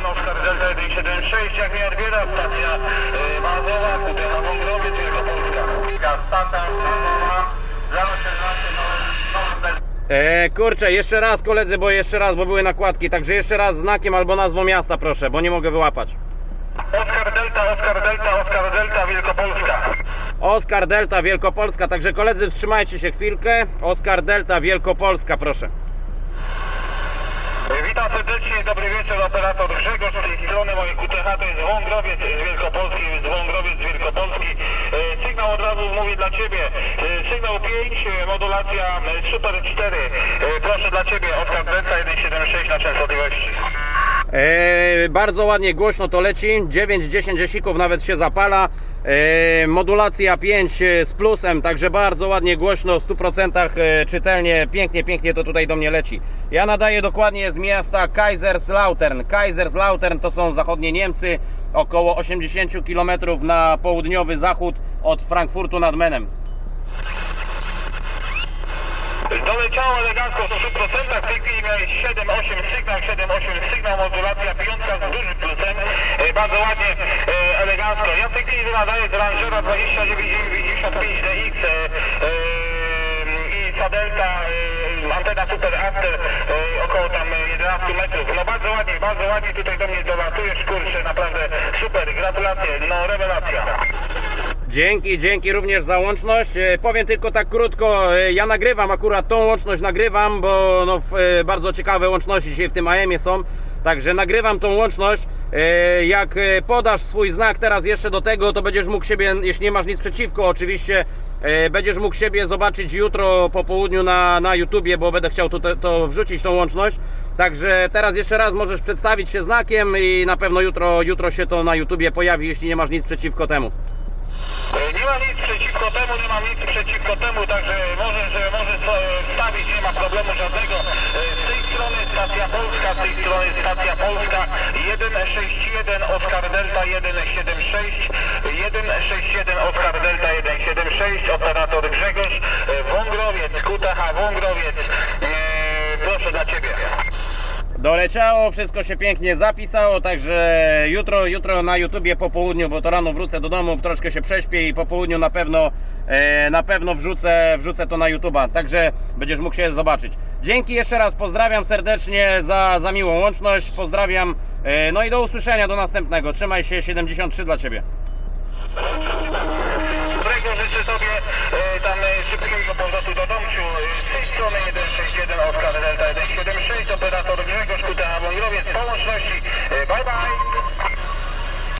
1 Oskar Delta 176, jak mnie odbiera stacja y, bazowa, Kutecha Wągrowiec, Wielkopolska. Stacja bazowa, 016, Nowy Delta. E, kurczę, jeszcze raz koledzy, bo jeszcze raz, bo były nakładki, także jeszcze raz znakiem albo nazwą miasta proszę, bo nie mogę wyłapać. Oskar Delta, Oskar Delta, Oskar Delta, Wielkopolska. Oskar Delta Wielkopolska, także koledzy wstrzymajcie się chwilkę. Oskar Delta Wielkopolska, proszę. Dobry wieczór, operator Grzegorz z tej strony, moje QTH to jest Wągrowiec z Wielkopolski, z Wągrowiec z Wielkopolski. Y, Sygnał od razu mówię dla Ciebie, Y, sygnał 5, y, modulacja Super 4, Y, proszę dla Ciebie, Oskar Delta 176 na częstotliwości. E, bardzo ładnie, głośno to leci. 9-10 dziesików nawet się zapala. E, modulacja 5 z plusem, także bardzo ładnie, głośno, w 100% e, czytelnie, pięknie, pięknie to tutaj do mnie leci. Ja nadaję dokładnie z miasta Kaiserslautern. Kaiserslautern to są zachodnie Niemcy, około 80 km na południowy zachód od Frankfurtu nad Menem. Doleciało elegancko w 100%, w tej chwili miałeś 7-8 sygnał, 7-8 sygnał, modulacja piątka z dużym plusem, e, bardzo ładnie, e, elegancko. Ja w tej chwili nadaję z Rangera 2995 DX i Sadelta, e, antena Super After, około tam 11 metrów. No bardzo ładnie, bardzo ładnie tutaj do mnie dolatujesz, kurczę, naprawdę super, gratulacje, no rewelacja. Dzięki, dzięki również za łączność. E, Powiem tylko tak krótko, e, ja nagrywam akurat tą łączność, nagrywam, bo no, e, bardzo ciekawe łączności dzisiaj w tym AM-ie są. Także nagrywam tą łączność. Jak podasz swój znak teraz jeszcze do tego, to będziesz mógł siebie, jeśli nie masz nic przeciwko, oczywiście, będziesz mógł siebie zobaczyć jutro po południu na, na YouTubie, bo będę chciał to, to wrzucić tą łączność. Także teraz jeszcze raz możesz przedstawić się znakiem i na pewno jutro, jutro się to na YouTubie pojawi, jeśli nie masz nic przeciwko temu. E, Nie mam nic przeciwko temu, nie mam nic przeciwko temu, także możesz, e, możesz e, wstawić, nie ma problemu żadnego. E, Z tej strony stacja Polska, z tej strony stacja Polska 161 Oskar Delta 176 161 Oskar Delta 176 operator Grzegorz e, Wągrowiec, QTH Wągrowiec proszę dla Ciebie. Doleciało, wszystko się pięknie zapisało, także jutro, jutro na YouTubie po południu, bo to rano wrócę do domu, troszkę się prześpię i po południu na pewno, e, na pewno wrzucę, wrzucę to na YouTuba, także będziesz mógł się zobaczyć. Dzięki jeszcze raz, pozdrawiam serdecznie za, za miłą łączność, pozdrawiam, e, no i do usłyszenia, do następnego. Trzymaj się, 73 dla Ciebie. Dobrego życzę Tobie e, tam szybkiego powrotu do domciu. Z tej strony 161 Oskar Delta 176 Bye bye.